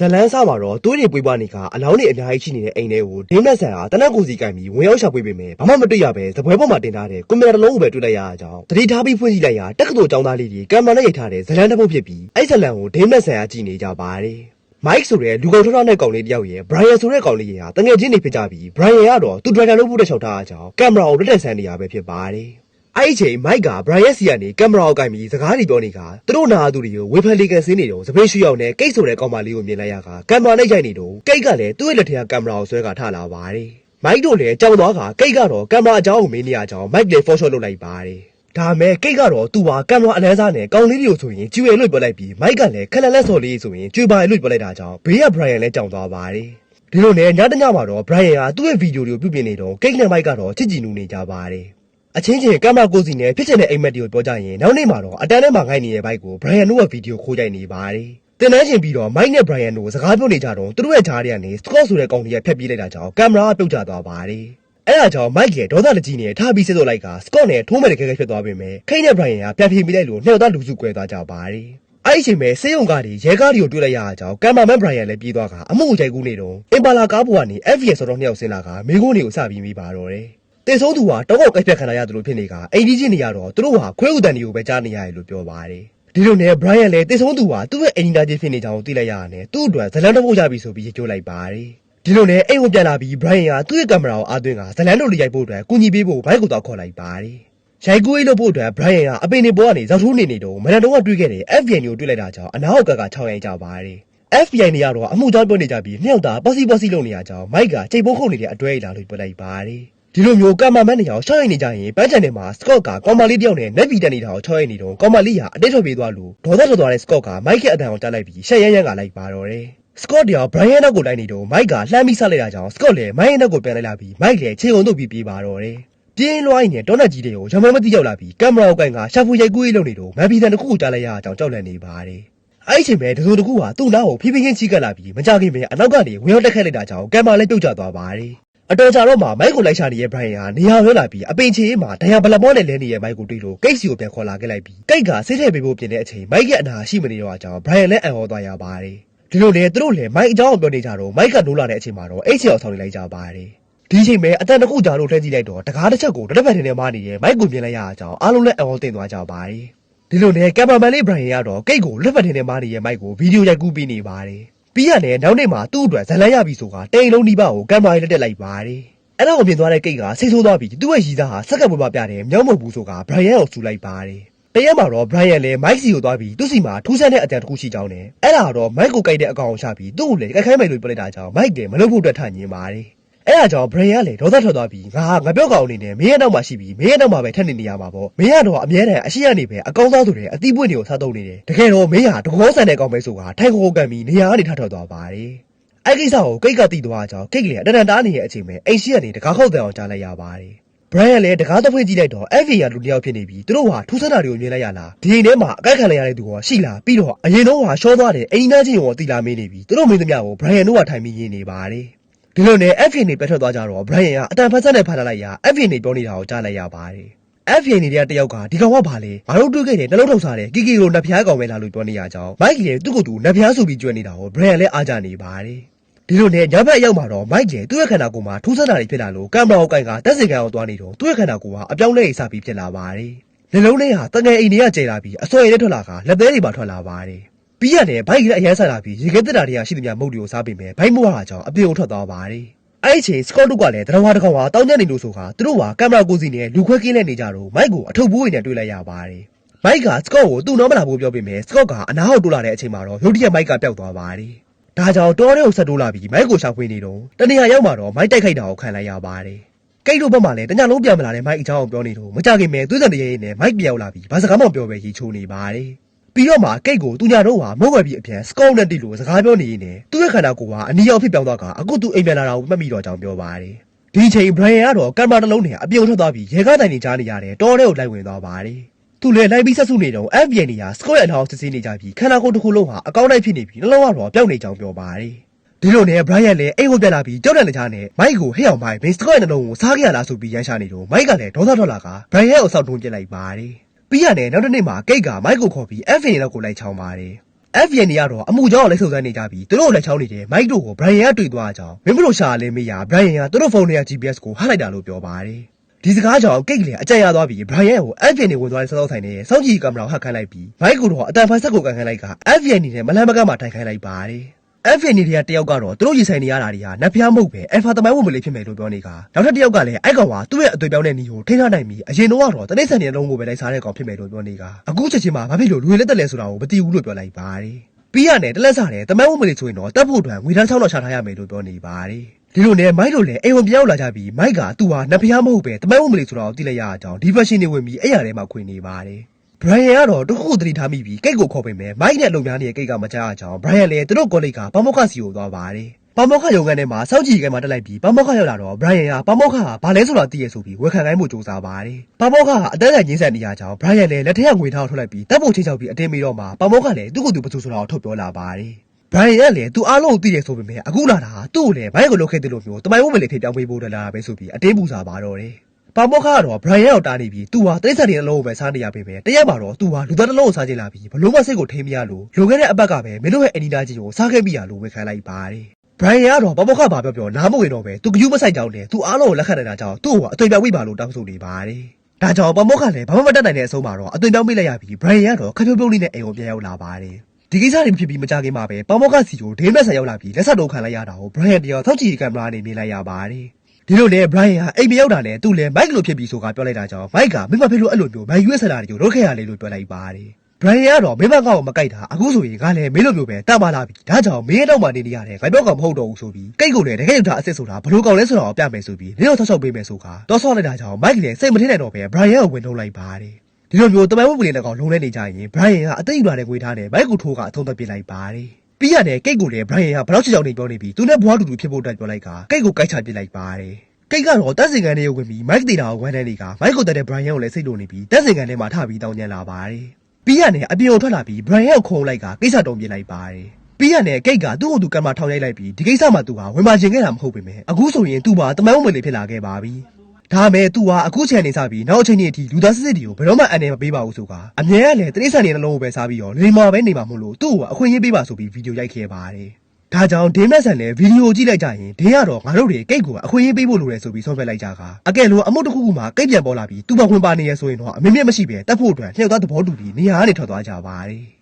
ဇလန်းစားမှာတော့သွေးတွေပွေးပွားနေကအလောင်းတွေအများကြီးရှိနေတဲ့အိမ်ထဲကိုဒင်းမက်ဆန်ဟာတနက်ကိုစီကင်ပြီးဝင်ရောက်ရှာဖွေပေမဲ့ဘာမှမတွေ့ရပဲသပွဲပေါ်မှာတင်ထားတဲ့ကွန်ပျူတာတစ်လုံးကိုပဲတွေ့လိုက်ရတဲ့အကြောင်းတတိထားပြီးဖွင့်ကြည့်လိုက်ရတက္ကသိုလ်ကျောင်းသားလေးတွေကင်မရာနဲ့ရိုက်ထားတဲ့ဇလန်းတစ်ပုတ်ဖြစ်ပြီးအဲ့ဇလန်းကိုဒင်းမက်ဆန်ကကြည့်နေကြပါတယ်မိုက်ဆိုတဲ့လူကောင်ထောထောနဲ့ကောင်လေးတယောက်ရဲ့ဘရိုင်ယန်ဆိုတဲ့ကောင်လေးရဲ့ဟာတငယ်ချင်းတွေဖြစ်ကြပြီးဘရိုင်ယန်ကတော့သူဒရိုက်တာလုပ်ဖို့တက်လျှောက်ထားတဲ့အကြောင်းကင်မရာကိုလက်တက်ဆန်းနေရပဲဖြစ်ပါတယ် အဲ့ဒီအချိန်မိုက်ကဘရိုင်ယန်စီကနေကင်မရာကိုကင်ပြီးစကားတွေပြောနေကသူတို့နာသူတွေကိုဝေဖန်လီကန်စင်းနေတော့စပင်းရှူရောက်နဲ့ကိတ်ဆိုတဲ့ကောင်မလေးကိုမြင်လိုက်ရကကင်မရာနဲ့ရိုက်နေတော့ကိတ်ကလည်းသူ့ရဲ့လက်ထက်ကင်မရာကိုဆွဲကထားလာပါတယ်မိုက်တို့လည်းကြောင်သွားကကိတ်ကတော့ကင်မရာအကြောင်းကိုမင်းနေရကြောင်းမိုက်လည်းဖော်ရှော့လုပ်လိုက်ပါတယ်ဒါမဲ့ကိတ်ကတော့သူ့ဟာကင်မရာအလန်းစားနဲ့ကောင်လေးတွေကိုဆိုရင်ကျူရဲလို့ပြောလိုက်ပြီးမိုက်ကလည်းခက်လက်လက်စော်လေးဆိုရင်ကျူပါရဲလို့ပြောလိုက်တာကြောင့်ဘေးကဘရိုင်ယန်လည်းကြောင်သွားပါတယ်ဒီလိုနဲ့ညတညမှာတော့ဘရိုင်ယန်ကသူ့ရဲ့ဗီဒီယိုတွေကိုပြုပြင်နေတော့ကိတ်နဲ့မိုက်ကတော့ချစ်ကြည်နူနေကြပါတယ် အချင်းချင်းကင်မရာကိုစီနဲ့ဖြစ်ချင်တဲ့အိမ်မက်တွေကိုပြောကြရင်နောက်နေ့မှာတော့အတန်းထဲမှာငိုက်နေတဲ့ဘိုက်ကိုဘရိုင်ယန်တို့ကဗီဒီယိုခိုးကြိုက်နေပါတယ်တင်နှန်းချင်းပြီးတော့မိုက်နဲ့ဘရိုင်ယန်တို့စကားပြောနေကြတော့သူတို့ရဲ့ဂျားတွေကနေစကော့ဆိုတဲ့ကောင်ကြီးကဖျက်ပြေးလိုက်တာကြောင့်ကင်မရာကပြုတ်ကျသွားပါတယ်အဲ့ဒါကြောင့်မိုက်ရဲ့ဒေါသတကြီးနဲ့ထားပြီးစစ်တော့လိုက်ကစကော့နဲ့ထိုးမဲ့တကယ်ဖြစ်သွားပြီမဲ့ခိတ်နဲ့ဘရိုင်ယန်ကပြန်ပြေးမိလိုက်လို့နှောက်သားလူစုကွဲသွားကြပါတယ်အဲ့ဒီအချိန်မှာစေယုံကားတွေရဲကားတွေကိုတွေ့လိုက်ရတာကြောင့်ကင်မရာမန်ဘရိုင်ယန်လည်းပြေးသွားကအမှုကြိုက်ကူးနေတော့အင်ပါလာကားပေါ်ကနေ FVS ဆိုတော့နှစ်ယောက်ဆင်းလာကမိကုန်းတွေကိုစပြီးမိပါတော့တယ် တေဆုံးသူဟာတောက်ကောက်ကိုက်ဖြတ်ခံရရတယ်လို့ဖြစ်နေကအိမ်ကြီးချင်းနေရတော့သူတို့ဟာခွဲဥတန်တွေကိုပဲကြားနေရတယ်လို့ပြောပါတယ်ဒီလိုနဲ့ Brian လည်းတေဆုံးသူဟာသူ့ရဲ့အိမ်ကြီးသားချင်းဖြစ်နေကြောင်းသိလိုက်ရရတယ်သူ့အတွက်ဇလန်တစ်ပုတ်ရပြီဆိုပြီးကြိုးလိုက်ပါတယ်ဒီလိုနဲ့အိမ်ကိုပြန်လာပြီး Brian ကသူ့ရဲ့ကင်မရာကိုအားသွင်းကဇလန်တို့လေးရိုက်ဖို့အတွက်ကူညီပေးဖို့ဘိုက်ကိုတော့ခေါ်လိုက်ပါတယ်ရိုက်ကူးရေးလုပ်ဖို့အတွက် Brian ကအပင်နေပေါ်ကနေဇောက်ထိုးနေနေတော့မနက်တုန်းကတွေ့ခဲ့တဲ့ FBI ကိုတွေ့လိုက်တာကြောင့်အနာဟောက်ကက6ရိုက်ကြပါတယ် FBI နေရတော့အမှုကြောင်းပြောနေကြပြီးနှစ်ယောက်သာပေါ့စီပေါ့စီလုပ်နေရကြောင်းမိုက်ကချိန်ပုံးခုတ်နေတဲ့အတွဲအိလာလို့ပြောလိုက်ပါတယ် ဒီလိုမျိုးကမ္မမန်းနေအောင်ရှောက်ရိုက်နေကြရင်ပန်းချန်ထဲမှာစကော့ကကော်မလေးတယောက်နဲ့နက်ဗီတက်နေတာကိုချောက်ရိုက်နေတော့ကော်မလေးဟာအတိတ်ထွက်ပြေးသွားလို့ဒေါသထွက်သွားတဲ့စကော့ကမိုက်ရဲ့အတန်ကိုကြားလိုက်ပြီးရှက်ရမ်းရမ်းကလိုက်ပါတော့တယ်စကော့တရားဘရိုင်ယန်နောက်ကိုလိုက်နေတော့မိုက်ကလှမ်းပြီးဆက်လိုက်တာကြောင့်စကော့လည်းမိုင်းရဲ့နောက်ကိုပြန်လိုက်လာပြီးမိုက်လည်းခြေုံတို့ပြီးပြေးပါတော့တယ်ပြင်းလွှိုင်းနဲ့တောနက်ကြီးတွေကိုရမမသိရောက်လာပြီးကင်မရာကိုကင်ကရှာဖွေရိုက်ကူးရေးလုပ်နေတော့မန်ပီတန်တစ်ခုကိုကြားလိုက်ရအောင်ကြောက်လန့်နေပါတယ်အဲ့ဒီအချိန်ပဲတစုံတစ်ခုဟာသူ့နားကိုဖိဖိချင်းချီးကပ်လာပြီးမကြခင်ပဲအနောက်ကနေဝင်ရောက်တက်ခတ်လိုက်တာကြောင့်ကင်မရာလည်းပြုတ်ကျသွားပါတယ် အတော်ကြာတော့မှမိုက်ကိုလိုက်ရှာနေတဲ့ Brian ဟာနေရာရောက်လာပြီးအပင်ချေမှာဒဏ်ရာဘလမောနဲ့လဲနေတဲ့မိုက်ကိုတွေ့လို့ကိတ်စီကိုပြန်ခေါ်လာခဲ့လိုက်ပြီးကိတ်ကစိတ်ထဲပေးဖို့ပြင်တဲ့အချိန်မိုက်ရဲ့အနာရှိမနေတော့အကြောင်း Brian လည်းအံ့ဩသွားရပါတယ်ဒီလိုလေသူတို့လည်းမိုက်အကြောင်းကိုပြောနေကြတော့မိုက်ကနိုးလာတဲ့အချိန်မှာတော့အိတ်ချေအောင်ဆောင်နေလိုက်ကြပါတယ်ဒီအချိန်ပဲအတန်တစ်ခုကြာလို့လှည့်ကြည့်လိုက်တော့တကားတစ်ချက်ကိုတစ်ဖက်ထင်းထဲမှာနေတဲ့မိုက်ကိုမြင်လိုက်ရအကြောင်းအားလုံးလည်းအံ့ဩတင်သွားကြပါတယ်ဒီလိုနဲ့ကင်မရာမန်လေး Brian ကတော့ကိတ်ကိုလက်ဖက်ထင်းထဲမှာနေတဲ့မိုက်ကိုဗီဒီယိုရိုက်ကူးပေးနေပါတယ် ပြီးရတဲ့နောက်နေ့မှာသူ့အတွက်ဇလန်းရပြီဆိုကတိန်လုံးဒီပါကိုကင်မရာနဲ့တက်လိုက်ပါတယ်အဲ့တော့ပြင်သွားတဲ့ကိတ်ကဆိတ်ဆိုးသွားပြီးသူ့ရဲ့ရီသားဟာစက္ကန့်ပွဲမှာပြတယ်မြောက်မဟုတ်ဘူးဆိုက Brian ကိုစူလိုက်ပါတယ်တရက်မှာတော့ Brian လည်း Mike စီကိုသွားပြီးသူ့စီမှာထူးဆန်းတဲ့အကြံတစ်ခုရှိကြောင်းနဲ့အဲ့ဒါတော့ Mike ကိုကြိုက်တဲ့အကောင်ကိုရှာပြီးသူ့ကိုလည်းကြိုက်ခိုင်းမယ်လို့ပြောလိုက်တာကြောင့် Mike လည်းမလုပ်ဖို့အတွက်ထညင်ပါတယ် အဲ့ဒါကြောင့် Brian ကလည်းဒေါသထွက်သွားပြီးငါငါပြောကောင်အနေနဲ့မင်းရဲ့နောက်မှာရှိပြီးမင်းရဲ့နောက်မှာပဲထက်နေနေရမှာပေါ့မင်းကတော့အမြဲတမ်းအရှိရနေပဲအကောင်းစားဆိုတဲ့အသီးပွင့်တွေကိုစားသုံးနေတယ်တကယ်တော့မင်းဟာတကောဆန်တဲ့ကောင်ပဲဆိုတာထိုင်ကိုကန်ပြီးနေရာကနေထထွက်သွားပါတယ်အဲ့ကိစ္စကိုကိတ်ကတိသွားကြအောင်ကိတ်ကလေးအတန်တန်တားနေတဲ့အချိန်ပဲအိမ်ရှိကနေတကားခောက်တဲ့အောင်ကြားလိုက်ရပါတယ် Brian လည်းတကားတစ်ဖွင့်ကြည့်လိုက်တော့ FA ကလူတစ်ယောက်ဖြစ်နေပြီးသူတို့ဟာထူးဆန်းတာတွေကိုမြင်လိုက်ရလားဒီအိမ်ထဲမှာအကိုက်ခံလိုက်ရတဲ့သူကရှိလားပြီးတော့အရင်တော့ဟာရှောသွားတဲ့အိမ်သားချင်းကိုတီလာမင်းနေပြီးသူတို့မင်းသမ ्या ကို Brian တို့ကထိုင်ပြီးရင်းနေပါတယ် ဒီလိုနဲ့ FA နေပြတ်ထွက်သွားကြတော့ Brian ကအတန်ဖက်ဆက်နဲ့ဖားလာလိုက်ရ FA နေပြောနေတာကိုကြားလိုက်ရပါတယ် FA နေတဲ့တယောက်ကဒီကောင်ကဘာလဲငါတို့တွေ့ခဲ့တဲ့နှလုံးထောက်စားတဲ့ကီကီလိုနှဖျားကောင်ပဲလားလို့ပြောနေရကြောင်းမိုက်လည်းသူ့ကိုယ်သူနှဖျားဆိုပြီးကြွနေတာကို Brian လည်းအားကြနေပါတယ်ဒီလိုနဲ့ညဘက်အရောက်မှာတော့မိုက်ကျယ်သူ့ရဲ့ခန္ဓာကိုယ်မှာထူးဆန်းတာတွေဖြစ်လာလို့ကင်မရာကိုကင်ကတက်စင်ကန်အောင်သွားနေတော့သူ့ရဲ့ခန္ဓာကိုယ်ဟာအပြောင်းလဲစပြီးဖြစ်လာပါတယ်။လက်လုံးလေးဟာတငယ်အိမ်တွေကကျဲလာပြီးအစွဲရည်ထွက်လာကလက်သေးတွေပါထွက်လာပါတယ်။ ပြီးရတယ်ဘိုက်ကအရန်ဆက်လာပြီးရေခဲတက်တာတွေကရှိသမျှမုတ်တွေကိုစားပြီးမယ်ဘိုက်မွားတာကြောင့်အပြေုံထွက်သွားပါတယ်။အဲ့ဒီအချိန်စကော့တုကလည်းတရဝါတစ်ကောင်ဟာတောင်းကျနေလို့ဆိုခါသူတို့ဟာကင်မရာကိုစီနဲ့လူခွဲကင်းလက်နေကြတော့မိုက်ကိုအထုပ်ဘူးတွေနဲ့တွေ့လိုက်ရပါတယ်။မိုက်ကစကော့ကိုသူ့နောမလာဖို့ပြောပြီးမယ်စကော့ကအနားဟောက်တိုးလာတဲ့အချိန်မှာတော့ရုတ်တရက်မိုက်ကပျောက်သွားပါတယ်။ဒါကြောင့်တောထဲကိုဆက်တိုးလာပြီးမိုက်ကိုရှာဖွေနေတော့တနေရာရောက်မှာတော့မိုက်တိုက်ခိုက်တာကိုခံလိုက်ရပါတယ်။ကိတ်တို့ဘက်မှာလည်းတညလုံးပြန်မလာတဲ့မိုက်အကြောင်းကိုပြောနေတော့မကြခင်မဲ့သွေးစံတရေရေနဲ့မိုက်ပြောက်လာပြီးဘာစကားမှမပြောပဲရီချိုးနေပါတယ်။ ပြီးတော့မှကိတ်ကိုသူညာတော့ဟာမုတ်ဝယ်ပြီးအပြန်စကောက်နဲ့တီလို့စကားပြောနေရင်းနဲ့သူ့ရဲ့ခန္ဓာကိုယ်ကအနီရောင်ဖြစ်ပြောင်းသွားကအခုသူအိမ်ပြန်လာတာကိုမှတ်မိတော့ကြောင်းပြောပါတယ်။ဒီချိန် Brian ကတော့ကင်မရာတစ်လုံးနဲ့အပြုံထွက်သွားပြီးရေကားတိုင်နေကြားနေရတယ်တောထဲကိုလိုက်ဝင်သွားပါတယ်။သူလည်းလိုက်ပြီးဆက်စုနေတော့ FBI နေရာစကော့ရဲ့အနောက်စစ်ဆေးနေကြပြီးခန္ဓာကိုယ်တစ်ခုလုံးဟာအကောင့်တိုက်ဖြစ်နေပြီးနှလုံးကတော့ပျောက်နေကြောင်းပြောပါတယ်ဒီလိုနဲ့ Brian လည်းအိမ်ကိုပြန်လာပြီးကြောက်တဲ့လက်ချားနဲ့ Mike ကိုဟဲ့အောင်မိုက်မင်းစကော့ရဲ့နှလုံးကိုစားခဲ့ရလားဆိုပြီးရမ်းရှာနေတော့ Mike ကလည်းဒေါသထွက်လာက Brian ကိုစောက်တွန်းပြစ်လိုက်ပါတယ် ပြီးရတယ်နောက်တစ်နေ့မှာ Kate က Mike ကိုခေါ်ပြီး FA လောက်ကိုလိုက်ချောင်းပါတယ် FVN တွေကတော့အမှုကြောင့်လက်ဆုပ်စမ်းနေကြပြီးသူတို့လက်ချောင်းနေတဲ့မိုက်တို့ကို Brian ကတွေ့သွားကြအောင်မင်းမလို့ရှာလဲမေးရ Brian ကသူတို့ဖုန်းထဲက GPS ကိုဟလိုက်တာလို့ပြောပါတယ်ဒီစကားကြောင့်ကိတ်ကလေးအကြံရသွားပြီး Brian ကို FVN တွေဝင်သွားတဲ့စောစောဆိုင်နဲ့စောင့်ကြည့်ကင်မရာကိုဟတ်ခိုင်းလိုက်ပြီးမိုက်ကိုတော့အတန်ဖိုင်ဆက်ကိုကန်ခိုင်းလိုက်က FVN တွေနဲ့မလန်းမကမ်းမှာထိုင်ခိုင်းလိုက်ပါတယ် FVN တွေကတယောက်ကတော့သူတို့ရေဆိုင်နေရတာတွေဟာနတ်ဖျားမဟုတ်ပဲ Alpha သမိုင်းဝင်မလေးဖြစ်မယ်လို့ပြောနေကနောက်ထပ်တယောက်ကလည်းအဲ့ကောင်ကသူ့ရဲ့အသွေးပြောင်းတဲ့နီကိုထိန်းထားနိုင်ပြီးအရင်တော့ကတော့တနိษံနေလုံးကိုပဲလိုက်စားတဲ့ကောင်ဖြစ်မယ်လို့ပြောနေကအခုချက်ချင်းမှာဘာဖြစ်လို့လူတွေလက်တက်လဲဆိုတာကိုမသိဘူးလို့ပြောလိုက်ပါတယ်ပြီးရတယ်တလက်စားတယ်တမိုင်းဝင်မလေးဆိုရင်တော့တပ်ဖို့အတွက်ငွေသား6တော့ချထားရမယ်လို့ပြောနေပါတယ်ဒီလိုနဲ့မိုက်တို့လည်းအိမ်ဝင်ပြောင်းလာကြပြီးမိုက်ကသူဟာနတ်ဖျားမဟုတ်ပဲတမိုင်းဝင်မလေးဆိုတာကိုသိလိုက်ရအောင်ကြောင်းဒီ version တွေဝင်ပြီးအဲ့ရထဲမှာခွေနေပါတယ် Brian ကတော့တခုခုသတိထားမိပြီးကိတ်ကိုခေါ်ပေမဲ့မိုက်နဲ့လုံများနေတဲ့ကိတ်ကမကြားအောင် Brian လည်းသူတို့ကောလိပ်ကပမောက္ခစီကိုသွားပါတယ်။ပမောက္ခရုံကန်ထဲမှာစောင့်ကြည့်ကဲမှာတက်လိုက်ပြီးပမောက္ခရောက်လာတော့ Brian ကပမောက္ခကဘာလဲဆိုတာသိရဆိုပြီးဝေခံခိုင်းမှုစူးစမ်းပါတယ်။ပမောက္ခကအတန်းဆိုင်ရင်းဆက်နေရကြောင်း Brian လည်းလက်ထက်ကငွေထားထုတ်လိုက်ပြီးတပ်ဖို့ချင်းချောက်ပြီးအတင်းမီတော့မှာပမောက္ခလည်းသူ့ကိုယ်သူပစုဆိုတာကိုထုတ်ပြောလာပါတယ်။ Brian ကလည်းသူအားလုံးကိုသိတယ်ဆိုပေမဲ့အခုလာတာသူ့ကိုလည်းမိုက်ကိုလုတ်ခဲ့တယ်လို့မျိုးတမိုင်းဝုံးမလေးဖြစ်ပြောင်းပေးဖို့တက်လာတာပဲဆိုပြီးအတင်းပူစာပါတော့တယ်။ ပါမောက္ခကတော့ Brian ကိုတားနေပြီး သူဟာ တိရစ္ဆာန်တွေအလုံးကိုပဲ စားနေရပေမဲ့တရက်မှာတော့ သူဟာ လူသားတစ်လုံးကို စားချင်လာပြီးဘလို့မစိတ်ကိုထိမရလို့ လွန်ခဲ့တဲ့အပတ်ကပဲ မင်းတို့ရဲ့အနီနာကြီးကို စားခဲ့မိရလို့ ဝန်ခံလိုက်ပါတယ်။ Brian ကတော့ ပါမောက္ခဘာပြောပြော နားမဝင်တော့ပဲသူကယူးမဆိုင်ကြောင်းနဲ့ သူအားလုံးကို လက်ခံနေတာကြောင့် သူ့ကို အသွင်ပြောင်းဝိပါလို့ တောင်းဆိုနေပါတယ်။ဒါကြောင့် ပါမောက္ခလည်း ဘာမှမတတ်နိုင်တဲ့အဆုံးမှာတော့ အသွင်ပြောင်းပေးလိုက်ရပြီး Brian ကတော့ ခပြုံးပြုံးလေးနဲ့ အိမ်ကို ပြန်ရောက်လာပါတယ်။ဒီကိစ္စတွေဖြစ်ပြီး မကြခင်မှာပဲပေါမောက်ကစီကိုဒေးမက်ဆန်ရောက်လာပြီး လက်ဆက်တုံးခံလိုက်ရတာကို Brian တယောက်ထောက်ကြည့်ကင်မရာနဲ့မြင်လိုက်ရပါတယ်။ ဒီလိုနဲ့ Brian ဟာအိမ်မရောက်တာနဲ့သူ့လည်း Mike လိုဖြစ်ပြီးဆိုကပြောလိုက်တာကြောင့် Mike ကမင်းမဖြစ်လို့အဲ့လိုမျိုး Mike ရွေးဆလာတွေကိုလုပ်ခဲ့ရလေလို့ပြောလိုက်ပါတယ်။ Brian ကတော့မင်းမကောက်ကိုမကြိုက်တာအခုဆိုရင်ငါလည်းမင်းလိုမျိုးပဲတတ်မလာပြီဒါကြောင့်မင်းရဲ့တော့မှနေနေရတယ်ငါပြောကောင်မဟုတ်တော့ဘူးဆိုပြီးကိတ်ကိုလည်းတကယ်ရောက်တာအစ်စ်ဆိုတာဘလို့ကောင်လဲဆိုတာကိုပြမယ်ဆိုပြီးလေးတော့ဆောက်ရှောက်ပေးမယ်ဆိုကတော့ဆော့လိုက်တာကြောင့် Mike လည်းစိတ်မထင်းနိုင်တော့ပဲ Brian ကိုဝင်ထုတ်လိုက်ပါတယ်။ဒီလိုမျိုးတမိုင်းဝပလင်တကောင်လုံးလဲနေကြရင် Brian ကအသိယူလာတဲ့ငွေထားနဲ့ဘိုက်ကိုထိုးကအထုံးသက်ပြစ်လိုက်ပါတယ်။ ပြီးရတယ်ကိတ်ကိုလည်း Brian ကဘလောက်ချစ်ကြောင်နေပြောနေပြီးသူနဲ့ဘွားတူတူဖြစ်ဖို့အတွက်ပြောလိုက်ကကိတ်ကိုကိုက်ချပြစ်လိုက်ပါတယ်။ကိတ်ကတော့တက်စင်ကန်ထဲကိုဝင်ပြီး Mike တေတာကိုဝမ်းထဲနေက Mike ကိုတက်တဲ့ Brian ကိုလည်းစိတ်လိုနေပြီးတက်စင်ကန်ထဲမှာထပြီးတောင်းကျန်လာပါတယ်။ပြီးရတယ်အပြင်ကိုထွက်လာပြီး Brian ကိုခုံလိုက်ကကိစ္စတုံးပြစ်လိုက်ပါတယ်။ပြီးရတယ်ကိတ်ကသူ့ကိုသူကံမထောင်ရိုက်လိုက်ပြီးဒီကိစ္စမှာသူဟာဝင်ပါခြင်းခဲ့တာမဟုတ်ပေမဲ့အခုဆိုရင်သူ့မှာတမိုင်းဝင်လေဖြစ်လာခဲ့ပါပြီ။ ဒါမဲ့သူဟာအခုချိန်နေစပြီးနောက်အချိန်ကြီးအထိလူသားစစ်စစ်တွေကိုဘယ်တော့မှအန်တယ်မပေးပါဘူးဆိုကအမြဲတမ်းလည်းတရိษံနေနှလုံးကိုပဲစားပြီးတော့လိမ္မာပဲနေမှာမလို့သူ့ကိုအခွင့်အရေးပေးပါဆိုပြီးဗီဒီယိုရိုက်ခဲ့ပါတယ်။ဒါကြောင့်ဒေးမက်ဆန်လည်းဗီဒီယိုကြည့်လိုက်ကြရင်ဒေးကတော့ငါတို့တွေကိတ်ကိုအခွင့်အရေးပေးဖို့လိုတယ်ဆိုပြီးဆုံးဖြတ်လိုက်ကြကအကဲလို့အမှုတစ်ခုခုမှာကိတ်ပြန်ပေါ်လာပြီးသူ့ဘဝင်ပါနေရဆိုရင်တော့အမင်းမြတ်မရှိပဲတတ်ဖို့အတွက်လျှောက်သားသဘောတူပြီးနေရာကနေထွက်သွားကြပါတယ်။